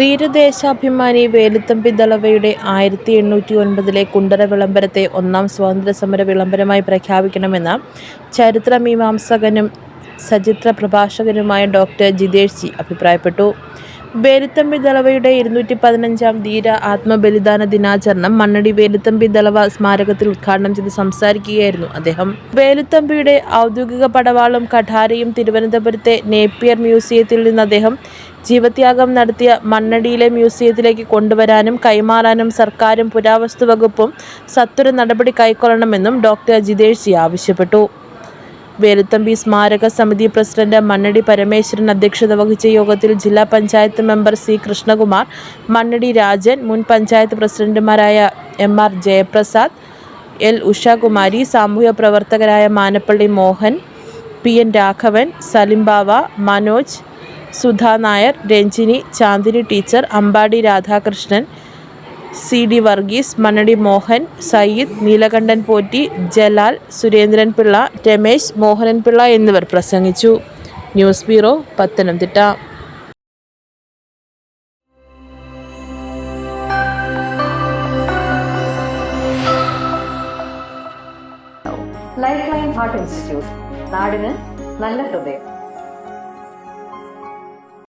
ധീരദേശാഭിമാനി വേലുത്തമ്പി ദളവയുടെ ആയിരത്തി എണ്ണൂറ്റി ഒൻപതിലെ കുണ്ടറ വിളംബരത്തെ ഒന്നാം സ്വാതന്ത്ര്യ സമര വിളംബരമായി പ്രഖ്യാപിക്കണമെന്ന ചരിത്രമീമാംസകനും സചിത്ര പ്രഭാഷകനുമായ ഡോക്ടർ ജിതേഷ് ജി അഭിപ്രായപ്പെട്ടു. വേലുത്തമ്പി ദളവയുടെ ഇരുന്നൂറ്റി പതിനഞ്ചാം ധീര ആത്മബലിദാന ദിനാചരണം മണ്ണടി വേലുത്തമ്പി ദളവ സ്മാരകത്തിൽ ഉദ്ഘാടനം ചെയ്ത് സംസാരിക്കുകയായിരുന്നു അദ്ദേഹം. വേലുത്തമ്പിയുടെ ഔദ്യോഗിക പടവാളും കഠാരയും തിരുവനന്തപുരത്തെ നേപ്പിയർ മ്യൂസിയത്തിൽ നിന്ന് അദ്ദേഹം ജീവത്യാഗം നടത്തിയ മണ്ണടിയിലെ മ്യൂസിയത്തിലേക്ക് കൊണ്ടുവരാനും കൈമാറാനും സർക്കാരും പുരാവസ്തു വകുപ്പും സത്വര നടപടി കൈക്കൊള്ളണമെന്നും ഡോക്ടർ ജിതേഷ് ജി ആവശ്യപ്പെട്ടു. വേലുത്തമ്പി സ്മാരക സമിതി പ്രസിഡന്റ് മണ്ണടി പരമേശ്വരൻ അധ്യക്ഷത വഹിച്ച യോഗത്തിൽ ജില്ലാ പഞ്ചായത്ത് മെമ്പർ സി കൃഷ്ണകുമാർ, മണ്ണടി രാജൻ, മുൻ പഞ്ചായത്ത് പ്രസിഡന്റുമാരായ M R Jayaprasad, L Ushakumari, സാമൂഹ്യ പ്രവർത്തകരായ Manappally Mohan, P N Raghavan, Salimbava Manoj, Sudha Nair, Ranjini, Chandini teacher, Ambadi Radhakrishnan, C D Varghese, Mannadi Mohan, Sayyid, Neelakantan Potti, Jalal, Surendran Pillai Ramesh, Mohanan Pillai എന്നിവർ പ്രസംഗിച്ചു. News bureau, Pathanamthitta Life Line Heart Institute നാടിന് നല്ല ഹൃദയം